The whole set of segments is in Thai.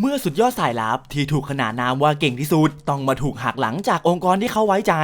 เมื่อสุดยอดสายลับที่ถูกขนานนามว่าเก่งที่สุด ต้องมาถูกหักหลังจากองค์กรที่เขาไว้ใจ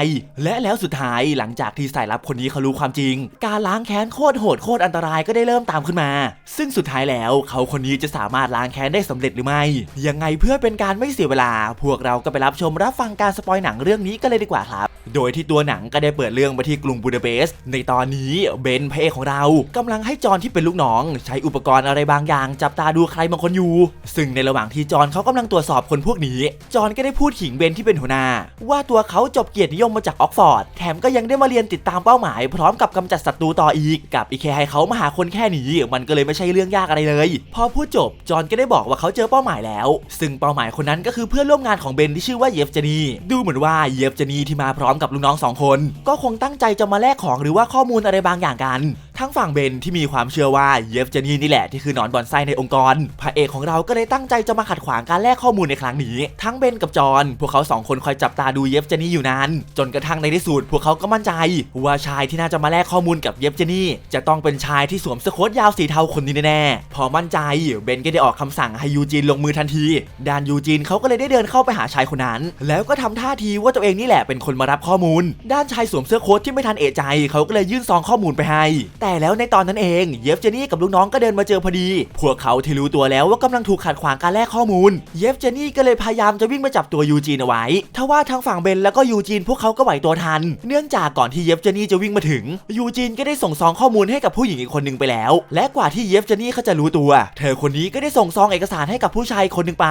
และแล้วสุดท้ายหลังจากที่สายลับคนนี้เขารู้ความจริง การล้างแค้นโคตรโหดโคตรอันตรายก็ได้เริ่มตามขึ้นมา ซึ่งสุดท้ายแล้วเขาคนนี้จะสามารถล้างแค้นได้สำเร็จหรือไม่ ยังไงเพื่อเป็นการไม่เสียเวลา พวกเราก็ไปรับชมรับฟังการสปอยหนังเรื่องนี้กันเลยดีกว่าครับโดยที่ตัวหนังก็ได้เปิดเรื่องไปที่กรุงบูดาเปสต์ในตอนนี้เบนพระเอกของเรากำลังให้จอห์นที่เป็นลูกน้อง ใช้อุปกรณ์อะไรบางอย่าง จับตาดูใครบางคนอยู่ ซึ่งในระหว่างที่จอห์นเขากำลังตรวจสอบคนพวกนี้ จอห์นก็ได้พูดขิงเบนที่เป็นหัวหน้า ว่าตัวเขาจบเกียรตินิยมมาจากออกฟอร์ดแถมก็ยังได้มาเรียนติดตามเป้าหมาย พร้อมกับกำจัดศัตรูต่ออีก กับอีกแค่ให้เขามาหาคนแค่นี้มันก็เลยไม่ใช่เรื่องยากอะไรเลย พอพูดจบจอห์นก็ได้บอกว่าเขาเจอเป้าหมายแล้ว ซึ่งเป้าหมายคนนั้นก็คือเพื่อนร่วมงานของเบนที่ชื่อว่าเยฟเจนีดูเหมือนว่าเยฟเจนีที่มาพร้อมกับลูกน้องสองคน ก็คงตั้งใจจะมาแลกของหรือว่าข้อมูลอะไรบางอย่างกันทั้งฝั่งเบนที่มีความเชื่อว่าเยฟเจนี่นี่แหละที่คือนอนบอนไซในองค์กร พระเอกของเราก็เลยตั้งใจจะมาขัดขวางการแลกข้อมูลในครั้งนี้ ทั้งเบนกับจอห์นพวกเขาสองคนคอยจับตาดูเยฟเจนี่อยู่นาน จนกระทั่งในที่สุดพวกเขาก็มั่นใจ ว่าชายที่น่าจะมาแลกข้อมูลกับเยฟเจนี่จะต้องเป็นชายที่สวมเสื้อโค้ทยาวสีเทาคนนี้แน่ๆพอมั่นใจเบนก็ได้ออกคำสั่งให้ยูจีนลงมือทันทีด้านยูจีนเขาก็เลยได้เดินเข้าไปหาชายคนนั้น แล้วก็ทำท่าทีว่าตัวเองนี่แหละเป็นคนมารับข้อมูล ด้านชายสวมเสื้อโค้ทที่ไม่ทันเอะใจเขาก็เลยยื่นซองข้อมูลไปให้แต่แล้วในตอนนั้นเอง เยฟเจนี่กับลูกน้องก็เดินมาเจอพอดี พวกเขาที่รู้ตัวแล้วว่ากำลังถูกขัดขวางการแลกข้อมูล เยฟเจนี่ก็เลยพยายามจะวิ่งมาจับตัวยูจีนเอาไว้ทว่าทางฝั่งเบนแล้วก็ยูจีนพวกเขาก็ไหวตัวทัน เนื่องจากก่อนที่เยฟเจนี่จะวิ่งมาถึง ยูจีนก็ได้ส่งซองข้อมูลให้กับผู้หญิงอีกคนหนึ่งไปแล้ว และกว่าที่เยฟเจนี่เขาจะรู้ตัว เธอคนนี้ก็ได้ส่งซองเอกสารให้กับผู้ชายคนหนึ่งไป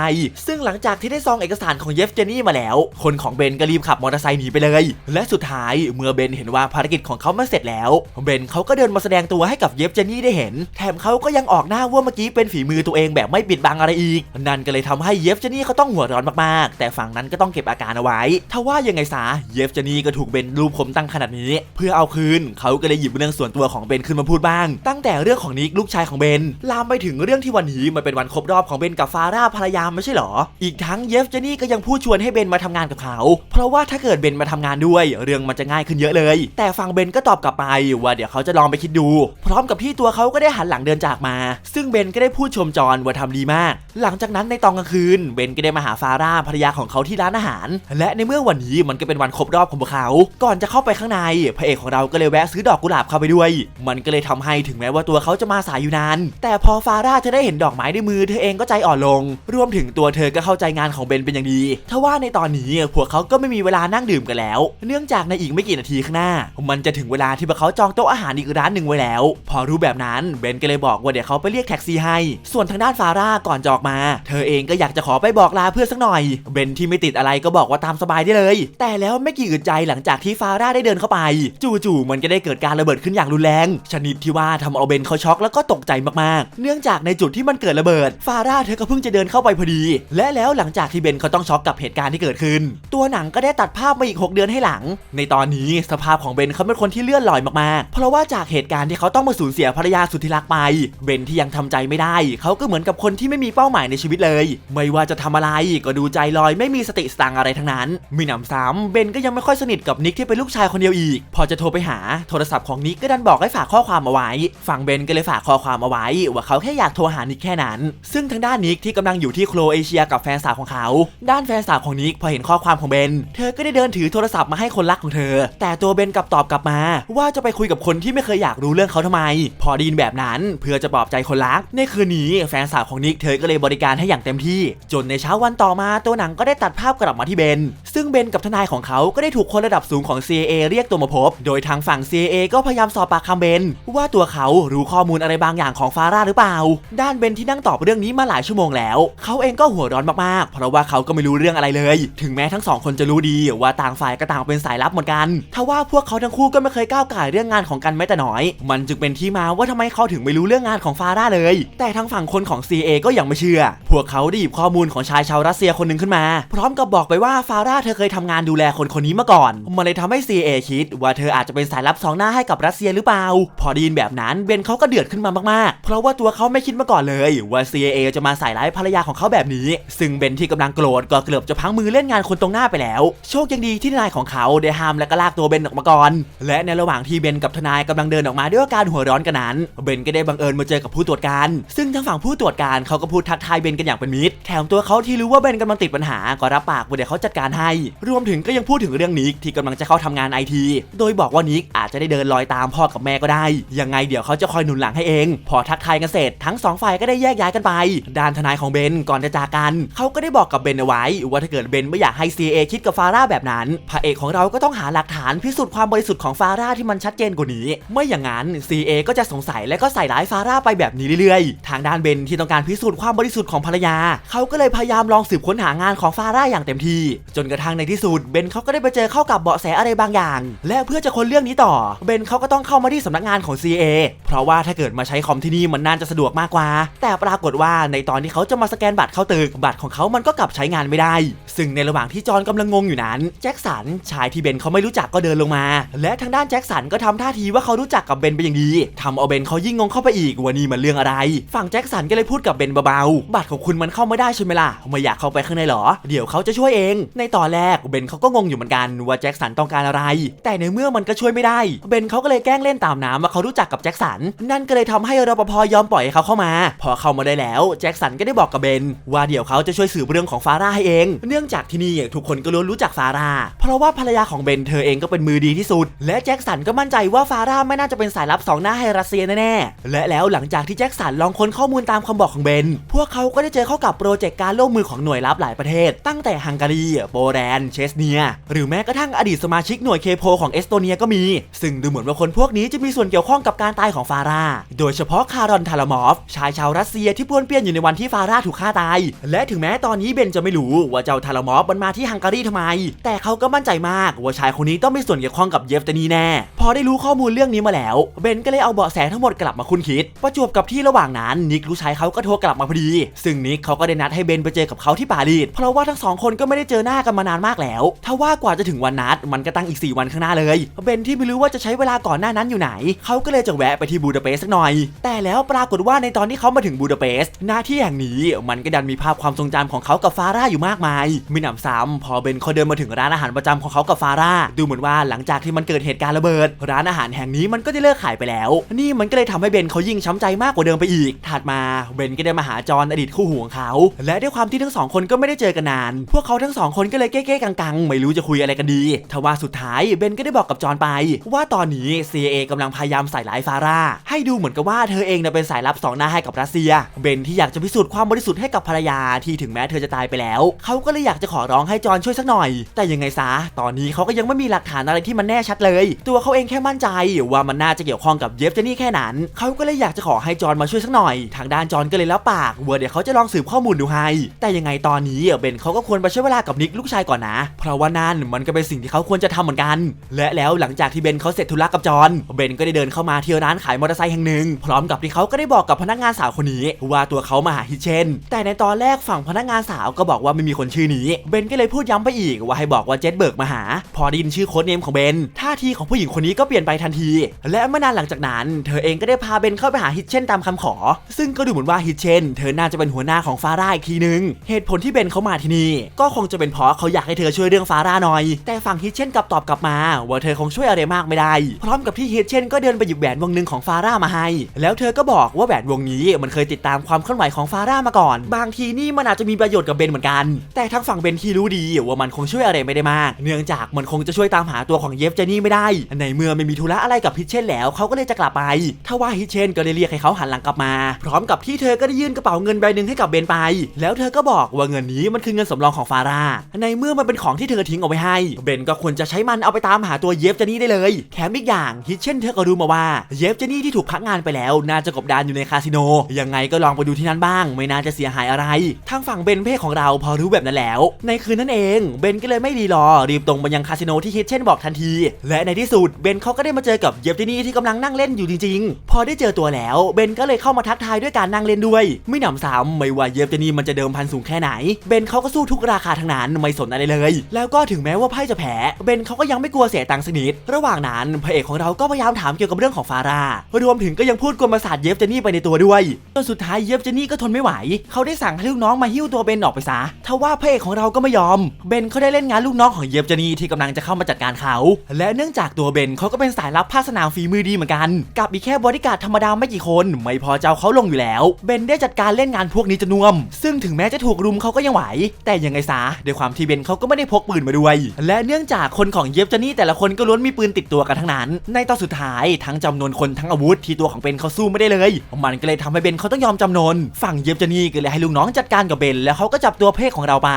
ซึ่งหลังจากที่ได้ซองเอกสารของเยฟเจนี่มาแล้ว คนของเบนก็รีบขับมอเตอร์ไซค์หนีไปเลย และสุดท้ายเมื่อเบนเห็นว่าภารกิจของเขามันเสร็จแล้ว เบนเขาก็เดินมาแสดงตัวให้กับเยฟเจนี่ได้เห็น แถมเขาก็ยังออกหน้าว่าเมื่อกี้เป็นฝีมือตัวเองแบบไม่ปิดบังอะไรอีก นั่นก็เลยทำให้เยฟเจนี่เขาต้องหัวร้อนมากๆ แต่ฝั่งนั้นก็ต้องเก็บอาการเอาไว้ถ้าว่ายังไงซะเยฟเจนี่ก็ถูกเบนรูปผมตั้งขนาดนี้ เพื่อเอาคืนเขาก็เลยหยิบเรื่องส่วนตัวของเบนขึ้นมาพูดบ้าง ตั้งแต่เรื่องของนิกลูกชายของเบนลามไปถึงเรื่องที่วันนี้มันเป็นวันครบรอบของเบนกับฟาร่าภรรยาไม่ใช่หรอ อีกทั้งเยฟเจนี่ก็ยังพูดชวนให้เบนมาทำงานกับเขา เพราะว่าถ้าเกิดเบนมาทำงานด้วย เรื่องมันจะง่ายขึ้นเยอะเลย แต่ฝั่งเบนก็ตอบกลับไปว่าเดี๋ยวเขาจะลองไปคิดดู พร้อมกับที่ตัวเขาก็ได้หันหลังเดินจากมา ซึ่งเบนก็ได้พูดชมจอนว่าทำดีมาก หลังจากนั้นในตอนกลางคืนเบนก็ได้มาหาฟาร่าภรรยาของเขาที่ร้านอาหาร และในเมื่อวันนี้มันก็เป็นวันครบรอบของพวกเขา ก่อนจะเข้าไปข้างใน พระเอกของเราก็เลยแวะซื้อดอกกุหลาบเข้าไปด้วย มันก็เลยทำให้ถึงแม้ว่าตัวเขาจะมาสายอยู่นาน แต่พอฟาร่าเธอได้เห็นดอกไม้ในมือเธอเองก็ใจอ่อนลง รวมถึงตัวเธอก็เข้าใจงานของเบนเป็นอย่างดี ทว่าในตอนนี้พวกเขาก็ไม่มีเวลานั่งดื่มกันแล้ว เนื่องจากในอีกไม่กี่นาทีข้างหน้า มันจะถึงเวลาที่พวกเขาจองโต๊ะอาหารอีกร้านหนึ่งไว้แล้ว พอรู้แบบนั้นเบนก็เลยบอกว่าเดี๋ยวเขาไปเรียกแท็กซี่ให้ ส่วนทางด้านฟาร่าก่อนจะออกมา เธอเองก็อยากจะขอไปบอกลาเพื่อนสักหน่อย เบนที่ไม่ติดอะไรก็บอกว่าตามสบายได้เลย แต่แล้วไม่กี่อึดใจหลังจากที่ฟาร่าได้เดินเข้าไป จู่ๆมันก็ได้เกิดการระเบิดขึ้นอย่างรุนแรง ชนิดที่ว่าทำเอาเบนเขาช็อกแล้วก็ตกใจมากๆ เนื่องจากในจุดที่มันเกิดระเบิด ฟาร่าเธอก็เพิ่งจะเดินเข้าไปพอดี และแล้วหลังจากที่เบนเขาต้องช็อกกับเหตุการณ์ที่เกิดขึ้น ตัวหนังก็ได้ตัดภาพมาอีก 6 เดือนให้หลัง ในตอนนี้สภาพของเบนเขาเป็นคนที่เลื่อนลอยมากๆ เพราะว่าจากเหตุการณ์ที่เขาต้องมาสูญเสียภรรยาสุดที่รักไป เบนที่ยังทำใจไม่ได้ เขาก็เหมือนกับคนที่ไม่มีเป้าหมายในชีวิตเลย ไม่ว่าจะทำอะไรก็ดูใจลอยไม่มีสติสตังอะไรทั้งนั้น มีหนำซ้ำเบนก็ยังไม่ค่อยสนิทกับนิกที่เป็นลูกชายคนเดียวอีก พอจะโทรไปหาโทรศัพท์ของนิกก็ดันบอกให้ฝากข้อความเอาไว้ ฝั่งเบนก็เลยฝากข้อความเอาไว้ ว่าเขาแค่อยากโทรหานิกแค่นั้น ซึ่งทางด้านนิกที่กำลังอยู่ที่โครเอเชียกับแฟนสาวของเขา ด้านแฟนสาวของนิกพอเห็นข้อความของเบน เธอก็ได้เดินถือโทรศัพท์มาให้คนรักของเธอ แต่ตัวเบนกลับตอบกลับมา ว่าจะไปคุยกับคนที่ไม่เคยอยากรู้เรื่องเขาทำไม พอดยินแบบนั้นเพื่อจะปลอบใจคนรัก ในคืนนี้แฟนสาวของนิกเธอก็เลยบริการให้อย่างเต็มที่ จนในเช้าวันต่อมาตัวหนังก็ได้ตัดภาพกลับมาที่เบน ซึ่งเบนกับทนายของเขาก็ได้ถูกคนระดับสูงของ CIA เรียกตัวมาพบ โดยทางฝั่ง CIA ก็พยายามสอบปากคำเบน ว่าตัวเขารู้ข้อมูลอะไรบางอย่างของฟาร่าหรือเปล่า ด้านเบนที่นั่งตอบเรื่องนี้มาหลายชั่วโมงแล้ว เขาเองก็หัวร้อนมากๆ เพราะว่าเขาก็ไม่รู้เรื่องอะไรเลย ถึงแม้ทั้งสองคนจะรู้ดีว่าต่างฝ่ายก็ต่างเป็นสายลับเหมือนกัน ทว่าพวกเขาทั้งคู่ก็ไม่เคยก้าวไก่เรื่องงานของกันแม้แต่น้อยมันจึงเป็นที่มาว่าทำไมเขาถึงไม่รู้เรื่องงานของฟาร่าเลย แต่ทางฝั่งคนของ C.A ก็ยังไม่เชื่อ พวกเขาได้หยิบข้อมูลของชายชาวรัสเซียคนหนึ่งขึ้นมา พร้อมกับบอกไปว่าฟาร่าเธอเคยทำงานดูแลคนคนนี้มาก่อน มันเลยทำให้ C.A คิด ว่าเธออาจจะเป็นสายลับสองหน้าให้กับรัสเซียหรือเปล่า พอไดยินแบบนั้นเบนเขาก็เดือดขึ้นมามากๆ เพราะว่าตัวเขาไม่คิดมาก่อนเลยว่า C.A จะมาใส่ร้ายภรรยาของเขาแบบนี้ ซึ่งเบนที่กำลังโกรธก็เกือบจะพังมือเล่นงานคนตรงหน้าไปแล้ว โชคยังดีที่ทนายของเขาได้ห้ามและก็ลากตัวเบนออกมาก่อน และในระหว่างที่เบนกับทนายกำลังเดินออกมามาด้วยอาการหัวร้อนกันนั้น เบนก็ได้บังเอิญมาเจอกับผู้ตรวจการ ซึ่งทางฝั่งผู้ตรวจการเขาก็พูดทักทายเบนกันอย่างเป็นมิตร แถมตัวเขาที่รู้ว่าเบนกำลังติดปัญหา ก็รับปากว่าเดี๋ยวเขาจัดการให้ รวมถึงก็ยังพูดถึงเรื่องนิกที่กำลังจะเข้าทำงานไอที โดยบอกว่านิกอาจจะได้เดินลอยตามพ่อกับแม่ก็ได้ ยังไงเดี๋ยวเขาจะคอยหนุนหลังให้เอง พอทักทายกันเสร็จทั้งสองฝ่ายก็ได้แยกย้ายกันไป ด้านทนายของเบนก่อนจะจากกันเขาก็ได้บอกกับเบนเอาไว้ ว่าถ้าเกิดเบนไม่อยากให้ CA คิดกับฟาร่าแบบนั้นพระเอกของเราก็ต้องหาหลักฐานพิสูจน์ความบริสุทธิ์ของฟาร่าที่มันชัดเจนกว่านี้ ไม่อย่างนั้น CA ก็จะสงสัยและก็ใส่ร้ายฟาร่าไปแบบนี้เรื่อยๆ ทางด้านเบนที่ต้องการพิสูจน์ความบริสุทธิ์ของภรรยา เขาก็เลยพยายามลองสืบค้นหางานของฟาร่าอย่างเต็มที่ จนกระทั่งในที่สุดเบนเขาก็ได้ไปเจอเข้ากับเบาะแสอะไรบางอย่าง และเพื่อจะค้นเรื่องนี้ต่อ เบนเขาก็ต้องเข้ามาที่สำนักงานของ CA เพราะว่าถ้าเกิดมาใช้คอมที่นี่มันน่าจะสะดวกมากกว่า แต่ปรากฏว่าในตอนที่เขาจะมาสแกนบัตรเข้าตึกบัตรของเขามันก็กลับใช้งานไม่ได้ ซึ่งในระหว่างที่จอห์นกำลังงงอยู่นั้น แจ็คสันชายที่เบนเขาไม่รู้จักก็เดินลงมา และทางด้านแจ็คสันก็ทำท่าทีว่าเขารู้จักกับเบนเป็นอย่างดีทำเอาเบนเขายิ่งงงเข้าไปอีกว่านี่มันเรื่องอะไร ฝั่งแจ็คสันก็เลยพูดกับเบนเบาๆบัตรของคุณมันเข้าไม่ได้ใช่ไหมล่ะไม่อยากเข้าไปข้างในหรอ เดี๋ยวเขาจะช่วยเอง ในตอนแรกเบนเขาก็งงอยู่เหมือนกันว่าแจ็คสันต้องการอะไร แต่ในเมื่อมันก็ช่วยไม่ได้ เบนเขาก็เลยแกล้งเล่นตามน้ำว่าเขารู้จักกับแจ็คสัน นั่นก็เลยทำให้รปภยอมปล่อยให้เขาเข้ามา พอเข้ามาได้แล้วแจ็คสันก็ได้บอกกับเบนว่าเดี๋ยวเขาจะช่วยสืบเรื่องของฟาร่าให้เอง เนื่องจากที่นี่ทุกคนก็ล้วนรู้จักฟาร่าเพราะว่าภรรยาของเบนเธอเองก็เป็นมือดีที่สุด และแจ็คสันก็มั่นใจว่าฟาร่าไม่น่าจะเป็นสายลับสองหน้าให้รัสเซียแน่ๆและแล้วหลังจากที่แจ็คสันลองค้นข้อมูลตามคำบอกของเบน พวกเขาก็ได้เจอเข้ากับโปรเจกต์การร่วมมือของหน่วยลับหลายประเทศ ตั้งแต่ฮังการี โปแลนด์ เชสเนีย หรือแม้กระทั่งอดีตสมาชิกหน่วยเคโพของเอสโตเนียก็มี ซึ่งดูเหมือนว่าคนพวกนี้จะมีส่วนเกี่ยวข้องกับการตายของฟาราโดยเฉพาะคารอนทารามอฟ ชายชาวรัสเซียที่ป้วนเปี้ยนอยู่ในวันที่ฟาราถูกฆ่าตาย และถึงแม้ตอนนี้เบนจะไม่รู้ว่าเจ้าทารามอฟมันมาที่ฮังการีทำไม แต่เขาก็มั่นใจมากว่าชายคนนี้ต้องมีส่วนเกี่ยวข้องกับเยฟตานีแน่ พอได้รู้ข้อมูลเรื่องนี้มาแล้วเบนก็เลยเอาเบาะแสทั้งหมดกลับมาคุ้นคิด ประจวบกับที่ระหว่างนั้นนิกลูกชายเขาก็โทรกลับมาพอดี ซึ่งนิกเขาก็ได้นัดให้เบนไปเจอกับเขาที่ปารีสเพราะว่าทั้งสองคนก็ไม่ได้เจอหน้ากันมานานมากแล้วถ้าว่ากว่าจะถึงวันนัดมันก็ตั้งอีก 4 วันข้างหน้าเลยเบนที่ไม่รู้ว่าจะใช้เวลาก่อนหน้านั้นอยู่ไหนเขาก็เลยจะแวะไปที่บูดาเปสต์สักหน่อย แต่แล้วปรากฏว่าในตอนที่เขามาถึงบูดาเปสต์หน้าที่แห่งนี้มันก็ดันมีภาพความทรงจำของเขากับฟาร่าอยู่มากมายมีหนำซ้ำพอเบนเขาเดินมาถึงร้านอาหารประจำของเขากับฟาร่าดูเหมือนว่าหลังจากที่มันเกิดเหตุการณ์ระเบิด ร้านอาหารแห่งนี้มันก็ได้เลิกขายไปแล้ว นี่มันก็เลยทำให้เบนเขายิ่งช้ำใจมากกว่าเดิมไปอีก ถัดมาเบนก็ได้มาหาจอห์นอดีตคู่หูของเขา และด้วยความที่ทั้งสองคนก็ไม่ได้เจอกันนาน พวกเขาทั้งสองคนก็เลยเก้ๆกังๆ ไม่รู้จะคุยอะไรกันดีทว่าสุดท้ายเบนก็ได้บอกกับจอห์นไป ว่าตอนนี้ CIA กำลังพยายามใส่ร้ายฟาร่าให้ดูเหมือนกับว่าเธอเองเนี่ยเป็นสายลับสองหน้าให้กับรัสเซีย เบนที่อยากจะพิสูจน์ความบริสุทธิ์ให้กับภรรยาที่ถึงแม้เธอจะตายไปแล้ว เขาก็เลยอยากจะขอร้องให้จอห์นช่วยสักหน่อย แต่ยังไงซะตอนนี้เขาก็ยังไม่มีหลักฐานอะไรที่มันแน่ชัดเลย ตัวเขาเองแค่มั่นใจว่ามันน่าจะเกี่ยวข้องกับเยฟเจนี่แค่นั้น เขาก็เลยอยากจะขอให้จอห์นมาช่วยสักหน่อย ทางด้านจอห์นก็เลยรับปากว่าเดี๋ยวเขาจะลองสืบข้อมูลดูให้ แต่ยังไงตอนนี้เบนเขาก็ควรไปใช้เวลากับนิกลูกชายก่อนนะ เพราะว่านั่นมันก็เป็นสิ่งที่เขาควรจะทำเหมือนกัน และแล้วหลังจากที่เบนเขาเสร็จธุระกับจอห์นเบนก็ได้เดินเข้ามาที่ร้านขายมอเตอร์ไซค์แห่งหนึ่ง พร้อมกับที่เขาก็ได้บอกกับพนักงานสาวคนนี้ว่าตัวเขามาหาฮิเชนแต่ในตอนแรกฝั่งพนักงานสาวก็บอกว่าไม่มีคนชื่อนี้ เบนก็เลยพูดย้ำไปอีกว่าให้บอกว่าเจดเบิร์กมาหา พอได้ยินชื่อโค้ดเนมของเบนท่าทีของผู้หญิงคนนี้ก็เปลี่ยนไปทันที และไม่นานหลังจากนั้น เธอเองก็ได้พาเบนเข้าไปหาฮิตเช่นตามคำขอ ซึ่งก็ดูเหมือนว่าฮิตเช่น เธอน่าจะเป็นหัวหน้าของฟาร่าอีกทีนึง เหตุผลที่เบนเขามาที่นี่ ก็คงจะเป็นเพราะเขาอยากให้เธอช่วยเรื่องฟาร่าหน่อย แต่ฝั่งฮิตเช่นกลับตอบกลับมา ว่าเธอคงช่วยอะไรมากไม่ได้ พร้อมกับที่ฮิตเช่นก็เดินไปหยิบแหวนวงหนึ่งของฟาร่ามาให้ แล้วเธอก็บอกว่าแหวนวงนี้มันเคยติดตามความเคลื่อนไหวของฟาร่ามาก่อน บางทีนี่มันอาจจะมีประโยชน์กับเบนเหมือนกัน แต่ทางฝั่งเบนที่รู้ดีว่ามันคงช่วยอะไรไม่ได้มาก เนื่องจากมันคงจะช่วยตามหาตัวของเยฟเจนี่ไม่ได้ ในเมื่อไม่มีธุระอะไรกับฮิตเช่นแล้วเขาก็เลยจะกลับไปทว่าฮิตเชนก็เลยเรียกให้เขาหันหลังกลับมา พร้อมกับที่เธอก็ได้ยื่นกระเป๋าเงินใบหนึ่งให้กับเบนไป แล้วเธอก็บอกว่าเงินนี้มันคือเงินสำรองของฟาร่าในเมื่อมันเป็นของที่เธอทิ้งเอาไว้ให้ เบนก็ควรจะใช้มันเอาไปตามหาตัวเยฟเจนี่ได้เลย แถมอีกอย่างฮิตเชนเธอก็รู้มาว่าเยฟเจนี่ที่ถูกพักงานไปแล้ว น่าจะกบดานอยู่ในคาสิโนยังไงก็ลองไปดูที่นั่นบ้าง ไม่น่าจะเสียหายอะไร ทางฝั่งเบนเพ่ของเราพอรู้แบบนั้นแล้ว ในคืนนั้นเองเบนก็เลยไม่รีรอรีบตรงไปยังคาสิโนที่ฮิเชนบอกทันที และในที่สุดเบนเขาก็ได้มาเจอกับเยฟเจนี่ที่กำลังนั่งเล่นอยู่จริงๆ พอได้เจอตัวแล้วเบนก็เลยเข้ามาทักทายด้วยการนั่งเล่นด้วย ไม่หนำซ้ำไม่ว่าเยฟเจนีมันจะเดิมพันสูงแค่ไหนเบนเขาก็สู้ทุกราคาทั้งนั้นไม่สนอะไรเลย แล้วก็ถึงแม้ว่าไพ่จะแพ้เบนเขาก็ยังไม่กลัวเสียตังค์สักนิดระหว่างนั้นพระเอกของเราก็พยายามถามเกี่ยวกับเรื่องของฟาร่ารวมถึงก็ยังพูดกวนประสาทเยฟเจนี่ไปในตัวด้วยจนสุดท้ายเยฟเจนี่ก็ทนไม่ไหว เขาได้สั่งให้ลูกน้องมาหิ้วตัวเบนออกไปซะทว่าพระเอกของเราก็ไม่ยอม เบนเขาได้เล่นงานลูกน้องของเยฟเจนี่ที่กำลังจะเข้ามาจัดการเขา และเนื่องจากตัวเบนเขาก็เป็นสายลับภาคสนามฝีมือดีเหมือนกัน กับอีกแค่บริการดธรรมดาไม่กี่คน ไม่พอเจ้าเขาลงอยู่แล้ว เบนได้จัดการเล่นงานพวกนี้จนน่วม ซึ่งถึงแม้จะถูกรุมเขาก็ยังไหว แต่ยังไงซะด้วยความที่เบนเขาก็ไม่ได้พกปืนมาด้วย และเนื่องจากคนของเย็บจานี่แต่ละคนก็ล้วนมีปืนติดตัวกันทั้งนั้น ในตอนสุดท้ายทั้งจำนวนคนทั้งอาวุธที่ตัวของเบนเขาสู้ไม่ได้เลย มันก็เลยทำให้เบนเขาต้องยอมจำนน ฝั่งเย็บจานี่ก็เลยให้ลูกน้องจัดการกับเบนแล้วเขาก็จับตัวเพศของเราไป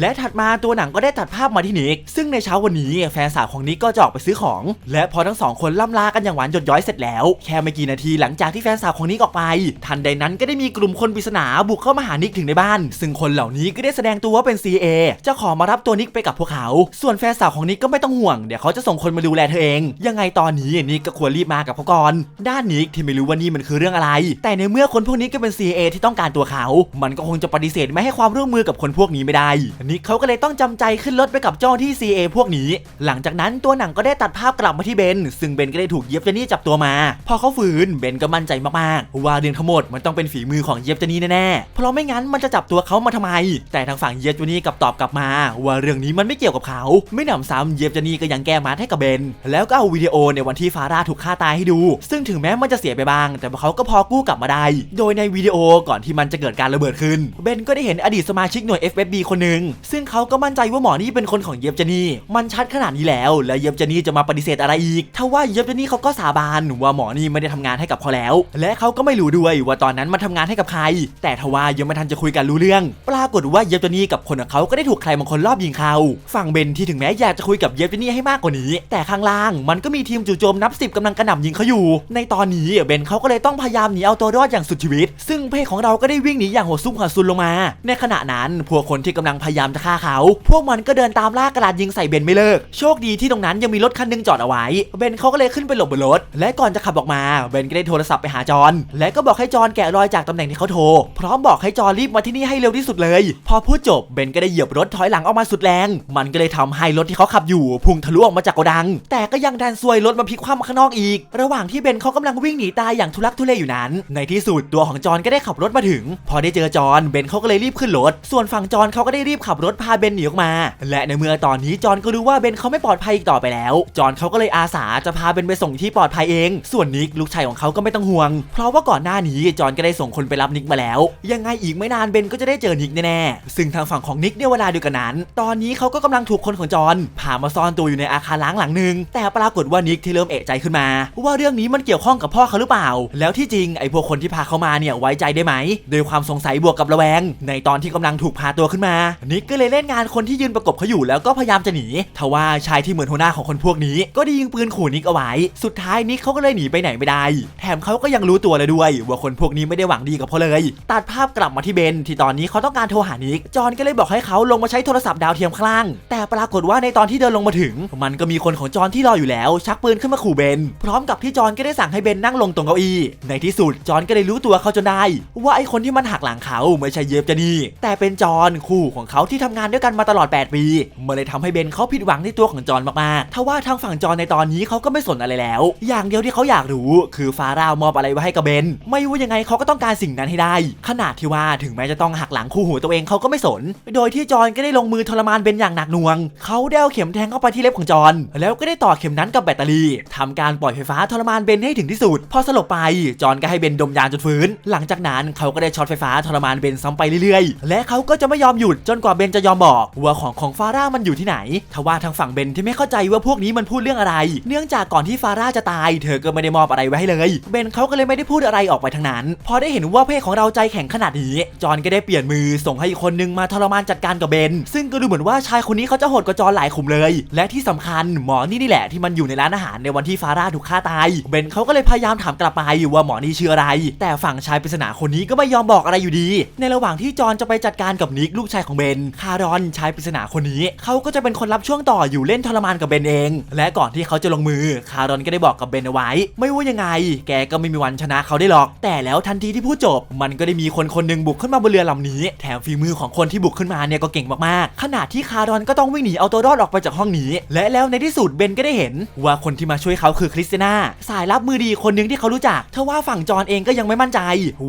และถัดมาตัวหนังก็ได้ตัดภาพมาที่นิกซึ่งในเช้าวันนี้แฟนสาวของนิกก็จะออกไปซื้อของ และพอทั้งสองคนล่ำลากันอย่างหวานหยดย้อยเสร็จแล้ว แค่ไม่กี่นาทีหลังจากที่แฟนสาวของนิกออกไป ทันใดนั้นก็ได้มีกลุ่มคนปริศนาบุกเข้ามาหานิกถึงในบ้าน ซึ่งคนเหล่านี้ก็ได้แสดงตัวว่าเป็น CA จะขอมารับตัวนิกไปกับพวกเขา ส่วนแฟนสาวของนิกก็ไม่ต้องห่วงเดี๋ยวเขาจะส่งคนมาดูแลเธอเอง ยังไงตอนนี้นิกก็ควรรีบมากับเขาก่อนด้านนิกที่ไม่รู้ว่านี่มันคือเรื่องอะไร แต่ในเมื่อคนพวกนี้ก็เป็น CA ที่ต้องการตัวเขา มันก็คงจะปฏิเสธไม่ให้ความร่วมมือกับคนพวกนี้ไม่ได้นิกเขาก็เลยต้องจำใจขึ้นรถไปกับเจ้าหน้าที่ CA พวกนี้ หลังจากนั้นตัวหนังก็ได้ตัดภาพกลับมาที่เบนซึ่งเบนก็ได้ถูกเย็บจนี่จับตัวมา พอเขาฝืนเบนก็มั่นใจมากๆว่าเรื่องทั้งหมดมันต้องเป็นฝีมือของเย็บจนี่แน่ๆเพราะไม่งั้นมันจะจับตัวเขามาทำไม แต่ทางฝั่งเย็บจนี่กลับตอบกลับมา ว่าเรื่องนี้มันไม่เกี่ยวกับเขา ไม่หนำซ้ำเย็บจนี่ก็ยังแก้มาให้กับเบน แล้วก็เอาวิดีโอในวันที่ฟาร่าถูกฆ่าตายให้ดู ซึ่งถึงแม้มันจะเสียไปบ้าง แต่เขาก็พอกู้กลับมาได้ โดยในวิดีโอก่อนที่มันจะเกิดการระเบิดขึ้นเบนก็ได้เห็นอดีตสมาชิกหน่วย FFB คนหนึ่งซึ่งเขาก็มั่นใจว่าหมอนี่เป็นคนของเย็บจนี่มันชัดขนาดนี้แล้ว และเย็บจนี่จะมาปฏิเสธอะไรอีกถ้าว่าเย็บจนี่เขาก็สาบานว่าหมอนี่ไม่ได้ทำงานให้กับเขาแล้ว และเขาก็ไม่รู้ด้วยว่าตอนนั้นมันทำงานให้กับใคร แต่ทว่ายังไม่ทันจะคุยกันรู้เรื่อง ปรากฏว่าเย็บจนี่กับคนของเขาก็ได้ถูกใครบางคนรอบยิงเขาฝั่งเบนที่ถึงแม้อยากจะคุยกับเย็บจนี่ให้มากกว่านี้ แต่ข้างล่างมันก็มีทีมจู่โจมนับสิบกำลังกระหน่ำยิงเขาอยู่ ในตอนนี้เบนเขาก็เลยต้องพยายามหนีเอาตัวรอดอย่างสุดชีวิต ซึ่งเพศของเราก็ได้วิ่งหนีอย่างหัวซุกหัวซุนลงมา ในขณะนั้นพวกคนที่กำลังพยายามจะฆ่าเขา พวกมันก็เดินตามล่ากระดาษยิงใส่เบนไม่เลิก โชคดีที่ตรงนั้นยังมีรถคันนึงจอดเอาไว้ เบนเขาก็เลยขึ้นไปหลบบนรถ และก่อนจะขับออกมาเบนก็ได้โทรศัพท์ไปหาจอน และก็บอกให้จอนแกะรอยจากตำแหน่งที่เขาโทร พร้อมบอกให้จอนรีบมาที่นี่ให้เร็วที่สุดเลย พอพูดจบเบนก็ได้เหยียบรถถอยหลังออกมาสุดแรง มันก็เลยทำให้รถที่เขาขับอยู่ พุ่งทะลุออกมาจากโกดัง แต่ก็ยังดันซวยรถมาพลิกคว่ำข้างนอกอีก ระหว่างที่เบนเขากำลังวิ่งหนีตายอย่างทุลักทุเลอยู่นั้น ในที่สุดตัวของจอนก็ได้ขับรถมาถึง พอได้เจอจอนเบนเขาก็เลยรีบขึ้นรถ ส่วนฝั่งจอนเขาก็ได้รีบขับรถพาเบนหนีออกมา และในเมื่อตอนนี้จอนก็รู้ว่าเบนเขาไม่ปลอดภัยอีกต่อไปแล้ว จอนเขาก็เลยอาสาจะพาเบนไปส่งที่ปลอดภัยเอง ส่วนนิกลูกชายของเขาก็ไม่ต้องห่วง เพราะว่าก่อนหน้านี้จอนก็ได้ส่งคนไปรับนิกมาแล้ว ยังไงอีกไม่นานเบนก็จะได้เจอนิกแน่ๆซึ่งทางฝั่งของนิกในเวลาเดียวกันนั้น ตอนนี้เขาก็กำลังถูกคนของจอนพามาซ่อนตัวอยู่ในอาคารล้างหลังหนึ่งแต่ปรากฏว่านิกที่เริ่มเอะใจขึ้นมา ว่าเรื่องนี้มันเกี่ยวข้องกับพ่อเขาหรือเปล่า แล้วที่จริงไอ้พวกคนที่พาเขามาเนี่ยไว้ใจได้ไหมโดยความสงสัยบวกกับระแวง ในตอนที่กำลังถูกพาตัวขึ้นมา นิกก็เลยเล่นงานคนที่ยืนประกบเขาอยู่แล้วก็พยายามจะหนีทว่าชายที่เหมือนหัวหน้าของคนพวกนี้ ก็ได้ยิงปืนขู่นิกเอาไว้สุดท้ายนิกเขาก็เลยหนีไปไหนไม่ได้ แถมเขาก็ยังรู้ตัวเลยด้วยว่าคนพวกนี้ไม่ได้หวังดีกับเขาเลย ตัดภาพกลับมาที่เบนที่ตอนนี้เขาต้องการโทรหานิกจอนก็เลยบอกให้เขาลงมาใช้โทรศัพท์ดาวเทียมข้างล่าง แต่ปรากฏว่าในตอนที่เดินลงมาถึง มันก็มีคนของจอนที่รออยู่แล้ว ชักปืนขึ้นมาขู่เบน พร้อมกับที่จอนก็ได้สั่งให้เบนนั่งลงตรงเก้าอี้ในที่สุดจอนก็เลยรู้ตัวเขาจนได้ ว่าไอ้คนที่มันหักหลังเขาไม่ใช่เยฟจานี่แต่เป็นจอนคู่ของเขาที่ทำงานด้วยกันมาตลอด 8 ปีมันเลยทำให้เบนเขาผิดหวังในตัวของจอนมากๆทว่าทางฝั่งจอนในตอนนี้เขาก็ไม่สนอะไรแล้วอย่างเดียวที่เขาอยากรู้ คือฟาร่ามอบอะไรไว้ให้กับเบน ไม่ว่ายังไงเขาก็ต้องการสิ่งนั้นให้ได้ ขนาดที่ว่าถึงแม้จะต้องหักหลังคู่หูตัวเองเขาก็ไม่สน โดยที่จอนก็ได้ลงมือทรมานเบนอย่างหนักหน่วง เขาได้เอาเข็มแทงเข้าไปที่เล็บของจอน แล้วก็ได้ต่อเข็มนั้นกับแบตเตอรี่ทำการปล่อยไฟฟ้าทรมานเบนให้ถึงที่สุด พอสลบไป จอนก็ให้เบนดมยาจนฟื้น หลังจากนั้นเขาก็ได้ช็อตไฟฟ้าทรมานเบนซ้ำไปเรื่อยๆ และเขาก็จะไม่ยอมหยุดจนกว่าเบนจะยอมบอกว่าของของฟาร่ามันอยู่ที่ไหน ทว่าทางฝั่งเบนที่ไม่เข้าใจว่าพวกนี้มันพูดเรื่องอะไร เนื่องจากก่อนที่ฟาร่าจะตาย เธอก็ไม่ได้มอบอะไรไว้ให้เลย เบนเขาก็เลยไม่ได้พูดอะไรออกไปทั้งนั้น พอได้เห็นว่าเพศของเราใจแข็งขนาดนี้ จอห์นก็ได้เปลี่ยนมือส่งให้คนนึงมาทรมานจัดการกับเบน ซึ่งก็ดูเหมือนว่าชายคนนี้เขาจะโหดกว่าจอห์นหลายขุมเลย และที่สำคัญหมอนี่นี่แหละที่มันอยู่ในร้านอาหารในวันที่ฟาร่าถูกฆ่าตาย เบนเขาก็เลยพยายามถามกลับไปว่าหมอนี่ชื่ออะไร แต่ฝั่งชายปริศนาคนนี้ก็ไม่ยอมบอกอะไรอยู่ดี ในระหว่างที่จอห์นจะไปจัดการกับนิกลูกชายของเบน คารอนชายปริศนาคนนี้เขาก็จะเป็นคนรับช่วงต่ออยู่เล่นทรมานกับเบนเอง และก่อนที่เขาจะลงมือ คารอนก็ได้บอกกับเบนเอาไว้ ไม่ว่ายังไง แกก็ไม่มีวันชนะเขาได้หรอก แต่แล้วทันทีที่พูดจบ มันก็ได้มีคนคนหนึงบุกขึ้นมาบนเรือลำนี้ แถมฝีมือของคนที่บุกขึ้นมาเนี่ยก็เก่งมากๆ ขณะที่คารอนก็ต้องวิ่งหนีเอาตัวรอดออกไปจากห้องนี้ และแล้วในที่สุดเบนก็ได้เห็น ว่าคนที่มาช่วยเขาคือคริสติน่าสายลับมือดีคนหนึ่งที่เขารู้จักเทว่าฝั่งจอห์นเองก็ยังไม่มั่นใจ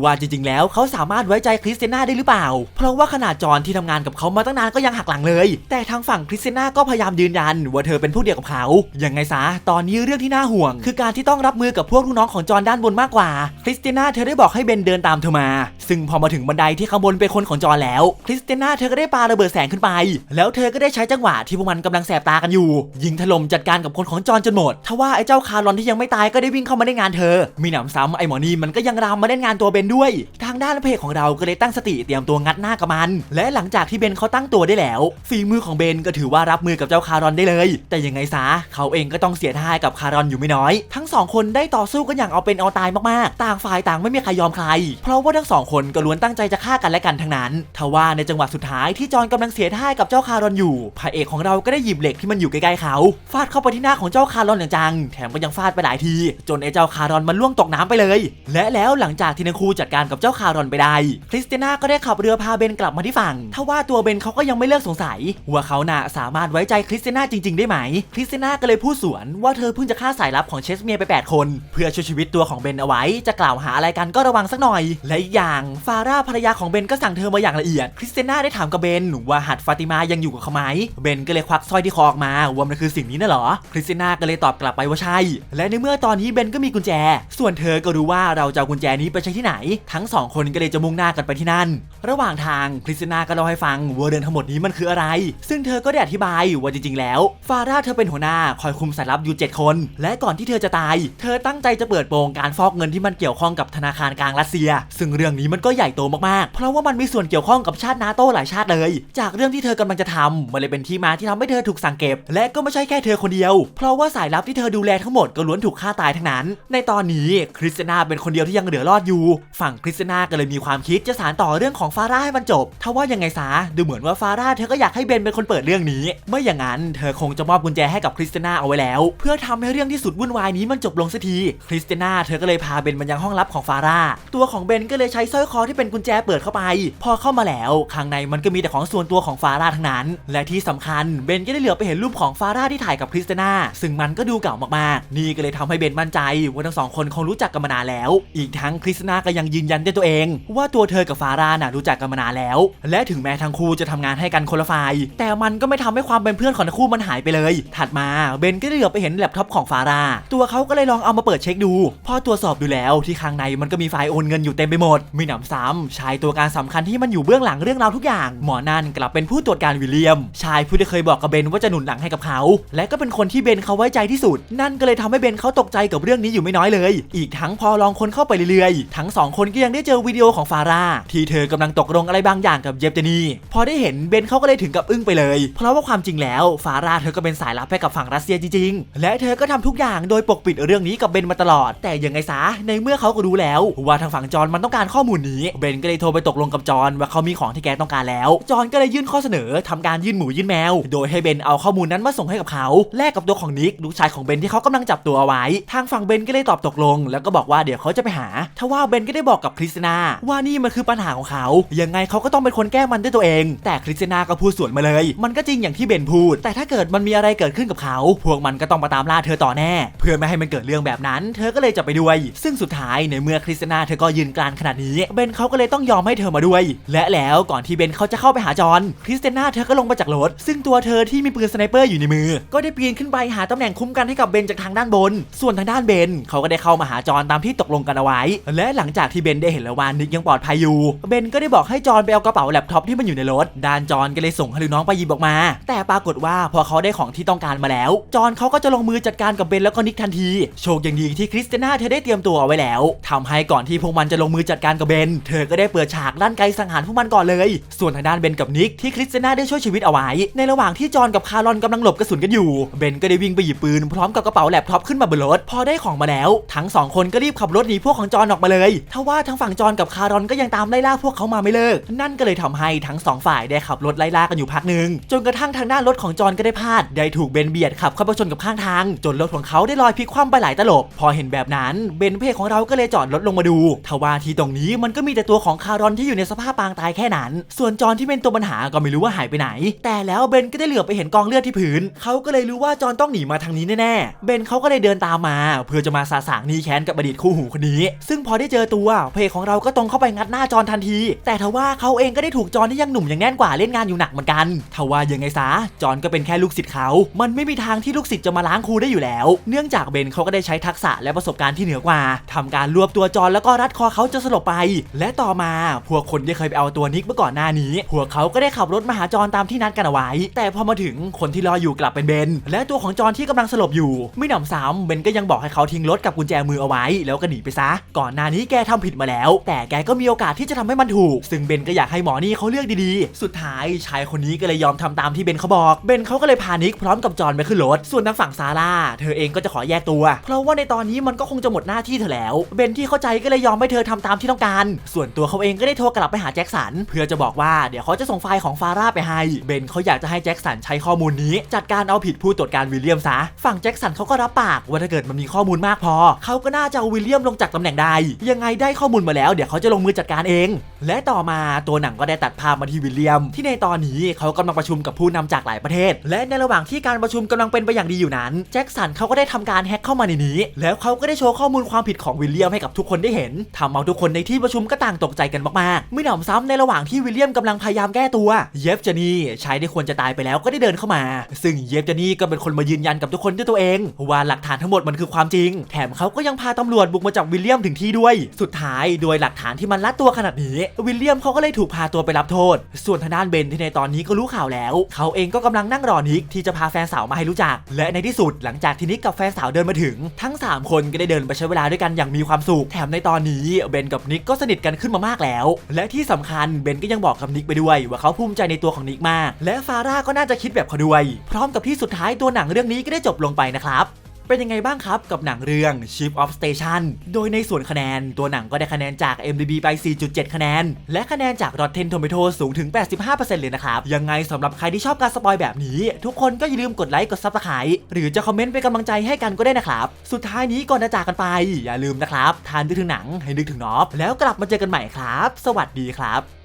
ว่าจริงๆ แล้วเขาสามารถไว้ใจคริสติน่าได้หรือเปล่า เพราะว่าขนาดจอห์นที่ทำงานกับเขามาตั้งนานก็ยังหักหลังเลย แต่ทางฝั่งคริสติน่าก็พยายามยืนยันว่าเธอเป็นผู้เดียวกับเขายังไงซะตอนนี้เรื่องที่น่าห่วงคือการที่ต้องรับมือกับพวกลูกน้องของจอห์นด้านบนมากกว่า คริสติน่าเธอได้บอกให้เบนเดินตามเธอมา ซึ่งพอมาถึงบันไดที่ข้างบนเป็นคนของจอห์นแล้ว คริสติน่าเธอก็ได้ปาระเบิดแสงขึ้นไป แล้วเธอก็ได้ใช้จังหวะที่พวกมันกำลังแสบตากันอยู่ ยิงถล่มจัดการกับคนของจอห์นจนหมดทว่าไอ้เจ้าคารอนที่ยังไม่ตายก็ได้วิ่งเข้ามาในงานเธอ มีหนำซ้ำไอ้หมอนี่มันก็ยังรามมาเล่นงานตัวเบนด้วย ทางด้านพระเอกของเราก็เลยตั้งสติเตรียมตัวงัดหน้ากับมัน และหลังจากที่เบนเขาตั้งตัวได้แล้วฝีมือของเบนก็ถือว่ารับมือกับเจ้าคารอนได้เลย แต่ยังไงซะเขาเองก็ต้องเสียท่าให้กับคารอนอยู่ไม่น้อย ทั้งสองคนได้ต่อสู้กันอย่างเอาเป็นเอาตายมากๆ ต่างฝ่ายต่างไม่มีใครยอมใคร เพราะว่าทั้งสองคนก็ล้วนตั้งใจจะฆ่ากันและกันทั้งนั้นทว่าในจังหวะสุดท้ายที่จอห์นกำลังเสียท่ากับเจ้าคารอนอยู่พระเอกของเราก็ได้หยิบเหล็กที่มันอยู่ใกล้ๆเขาฟาดเข้าไปที่หน้าของเจ้าคารอนอย่างจัง แถมก็ยังฟาดไปหลายที จนไอ้เจ้าคารอนมันล่วงตกน้ำไปเลย และแล้วหลังจากที่ทั้งคู่จัดการกับเจ้าคารอนไปได้คริสติน่าก็ได้ขับเรือพาเบนกลับมาที่ฝั่งทว่าตัวเบนเขาก็ยังไม่เลิกสงสัย ว่าเขาน่ะสามารถไว้ใจคริสติน่าจริง ๆ ได้ไหม คริสติน่าก็เลยพูดสวนว่าเธอเพิ่งจะฆ่าสายลับของเชสเมียร์ไป 8 คน เพื่อช่วยชีวิตตัวของเบนเอาไว้ จะกล่าวหาอะไรกันก็ระวังสักหน่อย และอีกอย่างฟาร่าภรรยาของเบนก็สั่งเธอมาอย่างละเอียด คริสติน่าได้ถามกับเบนว่าหัดฟาติมายังอยู่กับเขาไหมเบนก็เลยควักสร้อยที่คอออกมาว่ามันคือสิ่งนี้น่ะเหรอ คริสติน่าก็เลยตอบกลับไปว่าใช่ และในเมื่อตอนนี้เบนก็มีกุญแจ ส่วนเธอก็รู้ว่าเราจะเอากุญแจนี้ไปใช้ที่ไหน ทั้งสองคนก็เลยจะมุ่งหน้ากันไปที่นั่น ระหว่างทางคริสติน่าก็เล่าให้ฟังว่าเดินทั้งหมดนี้มันคืออะไร ซึ่งเธอก็ได้อธิบายว่าจริงๆ แล้ว ฟาร่าเธอเป็นหัวหน้าคอยคุมสายลับอยู่ 7 คน และก่อนที่เธอจะตาย เธอตั้งใจจะเปิดโปงการฟอกเงินที่มันเกี่ยวข้องกับธนาคารกลางรัสเซีย ซึ่งเรื่องนี้มันก็ใหญ่โตมากๆ เพราะว่ามันมีส่วนเกี่ยวข้องกับชาตินาโต้หลายชาติเลย จากเรื่องที่เธอกำลังจะทำมันเลยเป็นที่มาที่ทำให้เธอถูกสั่งเก็บ และก็ไม่ใช่แค่เธอคนเดียว เพราะว่าสายลับที่เธอดูแลทั้งหมดก็ล้วนถูกฆ่าตายทั้งนั้น ในตอนนี้คริสติน่าเป็นคนเดียวที่ยังเหลือรอดอยู่ ฝั่งคริสติน่าก็เลยมีความคิดจะสานต่อเรื่องของฟาร่าให้มันจบทว่ายังไงซะดูเหมือนว่าฟาร่าเธอก็อยากให้เบนเป็นคนเปิดเรื่องนี้ไม่อย่างนั้น เธอคงจะมอบกุญแจให้กับคริสตินาเอาไว้แล้ว เพื่อทำให้เรื่องที่สุดวุ่นวายนี้มันจบลงสักทีคริสติน่าเธอก็เลยพาเบนมายังห้องลับของฟาร่าตัวของเบนก็เลยใช้สร้อยคอที่เป็นกุญแจเปิดเข้าไป พอเข้ามาแล้วข้างในมันก็มีแต่ของส่วนตัวของฟาร่าทั้งนั้น และที่สำคัญเบนก็ได้เหลือไปเห็นรูปของฟาร่าที่ถ่ายกับคริสติน่าซึ่งมันก็ดูเก่ามากๆ นี่ก็เลยทำให้เบนมั่นใจว่าทั้งสองคนคงรู้จักกันมานานแล้ว อีกทั้งคริสติน่าก็ยังยืนยันด้วยตัวเอง ว่าตัวเธอกับฟาร่าน่ะรู้จักกันมานานแล้ว และถึงแม้ทั้งคู่จะทำงานให้กันคนละฝ่ายแต่มันก็ไม่ทำให้ความเป็นเพื่อนของทั้งคู่มันหายไปเลย ถัดมาเบนก็ได้เหลือไปเห็นแล็ปท็อปของฟาร่าตัวเขาก็เลยลองเอามาเปิดเช็คดู พอตรวจสอบดูแล้วที่ข้างในมันก็มีไฟล์โอนเงินอยู่เต็มไปหมด มีหนำซ้ำชายตัวการสำคัญที่มันอยู่เบื้องหลังเรื่องราวทุกอย่าง หมอนั่นกลับเป็นผู้ตรวจการวิลเลียม ชายผู้ที่เคยบอกกับเบนว่าจะหนุนหลังให้กับเขา และก็เป็นคนที่เบนเขาไว้ใจที่สุด นั่นก็เลยทำให้เบนเขาตกใจกับเรื่องนี้อยู่ไม่น้อยเลย อีกทั้งพอลองคนเข้าไปเรื่อยๆ ทั้งสองคนก็ยังได้เจอวิดีโอของฟาร่าที่เธอกำลังตกลงอะไรบางอย่างกับเยฟเจนีพอได้เห็นเบนเขาก็เลยถึงกับอึ้งไปเลย เพราะว่าความจริงแล้วฟาร่าเธอก็เป็นสายลับให้กับฝั่งรัสเซียจริงๆ และเธอก็ทำทุกอย่างโดยปกปิดเรื่องนี้กับเบนมาตลอด แต่ยังไงซะในเมื่อเขาก็รู้แล้ว ว่าทางฝั่งจอนมันต้องการข้อมูลนี้เบนก็เลยโทรไปตกลงกับจอนว่าเขามีของที่แกต้องการแล้ว จอนก็เลยยื่นข้อเสนอทำการยื่นหมูยื่นแมว โดยให้เบนเอาข้อมูลนั้นมาส่งให้กับเขาแลกกับตัวของนิกลูกชายของเบนที่เขากำลังจับตัวเอาไว้ ทางฝั่งเบนก็เลยตอบตกลง แล้วก็บอกว่าเดี๋ยวเขาจะไปหาทว่าเบนก็ได้บอกกับคริสตินาว่านี่มันคือปัญหาของเขายังไงเขาก็ต้องเป็นคนแก้มันด้วยตัวเอง แต่คริสตินาก็พูดสวนมาเลย มันก็จริงอย่างที่เบนพูด แต่ถ้าเกิดมันมีอะไรเกิดขึ้นกับเขา พวกมันก็ต้องมาตามล่าเธอต่อแน่เพื่อไม่ให้มันเกิดเรื่องแบบนั้น เธอก็เลยจะไปด้วย ซึ่งสุดท้ายในเมื่อคริสติน่าเธอก็ยืนกรานขนาดนี้เบนเขาก็เลยต้องยอมให้เธอมาด้วย และแล้วก่อนที่เบนเขาจะเข้าไปหาจอห์นคริสติน่าเธอก็ลงมาจากรถซึ่งตัวเธอที่มีปืนสไนเปอร์อยู่ในมือ ก็ได้ปีนขึ้นไปหาตำแหน่งคุ้มกันให้กับเบนจากทางด้านบน ส่วนทางด้านเบนเขาก็ได้เข้ามาหาจอห์นตามที่ตกลงกันเอาไว้ และหลังจากที่เบนได้เห็นแล้วว่านิกยังปลอดภัยอยู่ เบนก็ได้บอกให้จอห์นไปเอากระเป๋าแล็ปท็อปที่มันอยู่ในรถด้านจอห์นก็เลยส่งให้ลูกน้องไปหยิบออกมา แต่ปรากฏว่าพอเขาได้ของที่ต้องการมาแล้ว จอห์นเขาก็จะลงมือจัดการกับเบนแล้วก็นิกทันที โชคยังดีที่คริสติน่าเธอได้เตรียมตัวเอาไว้แล้วทำให้ก่อนที่พวกมันจะลงมือจัดการกับเบน เธอก็ได้เปิดฉากลั่นไกสังหารพวกมันก่อนเลย ส่วนทางด้านเบนกับนิกที่คริสติน่าได้ช่วยชีวิตเอาไว้ ในระหว่างที่จอห์นกับคารอนกำลังหลบกระสุนกันอยู่ เบนก็ได้วิ่งไปหยิบปืนพร้อมกับกระเป๋าแล็ปท็อปขึ้นมาบนรถพอได้ของมาแล้ว ทั้งสองคนก็รีบขับรถหนีพวกของจอห์นออกมาเลยทว่าทั้งฝั่งจอห์นกับคารอนก็ยังตามไล่ล่าพวกเขามาไม่เลิก นั่นก็เลยทำให้ทั้งสองฝ่ายได้ขับรถไล่ล่ากันอยู่พักหนึ่งจนกระทั่งทางด้านรถของจอนก็ได้พลาด ได้ถูกเบนเบียดขับเข้าไปชนกับข้างทาง จนรถของเขาได้ลอยพลิกคว่ำไปหลายตลบ พอเห็นแบบนั้นเบนเพกของเราก็เลยจอดรถลงมาดู ทว่าที่ตรงนี้มันก็มีแต่ตัวของคารอนที่อยู่ในสภาพปางตายแค่นั้น ส่วนจอนที่เป็นตัวปัญหาก็ไม่รู้ว่าหายไปไหน แต่แล้วเบนก็ได้เหลือบไปเห็นกองเลือดที่พื้น เขาก็เลยรู้ว่าจอนต้องหนีมาทางนี้แน่ๆ เบนเขาก็เลยเดินตามมา เพื่อจะมาสาสางหนีแค้นกับอดีตคู่หูคนนี้ ซึ่งพอได้เจอตัวเพจของเราก็ตรงเข้าไปงัดหน้าจอนทันที แต่ทว่าเขาเองก็ได้ถูกจอนที่ยังหนุ่มยังแน่นกว่าเล่นงานอยู่หนักเหมือนกันทว่ายังไงซะจอนก็เป็นแค่ลูกศิษย์เขา มันไม่มีทางที่ลูกศิษย์จะมาล้างครูได้อยู่แล้วเนื่องจากเบนเขาก็ได้ใช้ทักษะและประสบการณ์ที่เหนือกว่าทำการรวบตัวจอนแล้วก็รัดคอเขาจนสลบไป และต่อมาพวกคนที่เคยไปเอาตัวนิกเมื่อก่อนหน้านี้ พวกเขาก็ได้ขับรถมาหาจอนตามที่นัดกันเอาไว้ แต่พอมาถึงคนที่รออยู่กลับเป็นเบน และตัวของจอนที่กำลังสลบอยู่ ไม่หนำซ้ำเบนก็ยังบอกให้เขาทิ้งรถกับกุญแจมือเอาไว้ แล้วก็หนีไปซะ ก่อนหน้านี้แกทำผิดมาแล้ว แต่แกก็มีโอกาสที่จะทำให้มันถูก ซึ่งเบนก็อยากให้หมอนี่เขาเลือกดีๆ สุดท้ายชายคนนี้ก็เลยยอมทำตามที่เบนเขาบอก เบนเขาก็เลยพานิกพร้อมกับจอนไปขึ้นรถ ส่วนทางฝั่งซาร่าเธอเองก็จะขอแยกตัว เพราะว่าในตอนนี้มันก็คงจะหมดหน้าที่เธอแล้ว เบนที่เข้าใจก็เลยยอมให้เธอทำตามที่ต้องการ ส่วนตัวเขาเองก็ได้โทรกลับไปหาแจ็คสัน เพื่อจะบอกว่าเดี๋ยวเขาจะส่งไฟล์ของฟาร่าไปให้ เบนเขาอยากจะให้แจ็คสันใช้ข้อมูลนี้ จัดการเอาผิดผู้ตรวจการวิลเลียมซะ ฝั่งแจ็คสันเขาก็รับปากว่าถ้าเกิดมันมีข้อมูลมากพอ เขาก็น่าจะเอาวิลเลียมลงจากตำแหน่งได้ยังไงได้ข้อมูลมาแล้วเดี๋ยวเขาจะลงมือจัดการเอง และต่อมาตัวหนังก็ได้ตัดภาพมาที่วิลเลียม ที่ในตอนนี้เขากำลังประชุมกับผู้นำจากหลายประเทศ และในระหว่างที่การประชุมกำลังเป็นไปอย่างดีอยู่นั้นแจ็คสันเขาก็ได้ทำการแฮ็กเข้ามาในนี้ แล้วเขาก็ได้โชว์ข้อมูลความผิดของวิลเลียมให้กับทุกคนได้เห็นทำเอาทุกคนในที่ประชุมก็ต่างตกใจกันมากๆไม่หนำซ้ำในระหว่างที่วิลเลียมกำลังพยายามแก้ตัว เยฟเจนี่ชายที่ควรจะตายไปแล้วก็ได้เดินเข้ามา ซึ่งเยฟเจนี่ก็เป็นคนมายืนยันกับทุกคนด้วยตัวเอง ว่าหลักฐานทั้งหมดมันคือความจริง แถมเขาก็ยังพาตำรวจบุกมาจับวิลเลียมถึงที่ด้วย สุดท้ายโดยหลักฐานที่มันลัดตัวขนาดนี้ วิลเลียมเขาก็เลยถูกพาตัวไปรับโทษ ส่วนทางด้านเบนที่ในตอนนี้ก็รู้ข่าวแล้ว เขาเองก็กำลังนั่งรอนิกที่จะพาแฟนสาวมาให้รู้จัก และในที่สุดหลังจากที่นิกกับแฟนสาวเดินมาถึง ทั้ง 3 คนก็ได้เดินไปใช้เวลาด้วยกันอย่างมีความสุข แถมในตอนนี้เบนกับนิกก็สนิทกันขึ้นมามากแล้ว และที่สำคัญเบนก็ยังบอกกับนิกไปด้วย ว่าเขาภูมิใจในตัวของนิกมาก และฟาร่าก็น่าจะคิดแบบเขาด้วย พร้อมกับที่สุดท้ายตัวหนังเรื่องนี้ก็ได้จบลงไปนะครับ เป็นยังไงบ้างครับกับหนังเรื่อง Ship of Station โดยในส่วนคะแนนตัวหนังก็ได้คะแนนจาก MDB ไป 4.7 คะแนน และคะแนนจาก Rotten Tomatoes สูงถึง 85%เลยนะครับ ยังไงสำหรับใครที่ชอบการสปอยแบบนี้ ทุกคนก็อย่าลืมกดไลค์กด Subscribe หรือจะคอมเมนต์เป็นกำลังใจให้กันก็ได้นะครับ สุดท้ายนี้ก่อนจะจากกันไป อย่าลืมนะครับทานนึกถึงหนังให้นึกถึงนอฟแล้วกลับมาเจอกันใหม่ครับ สวัสดีครับ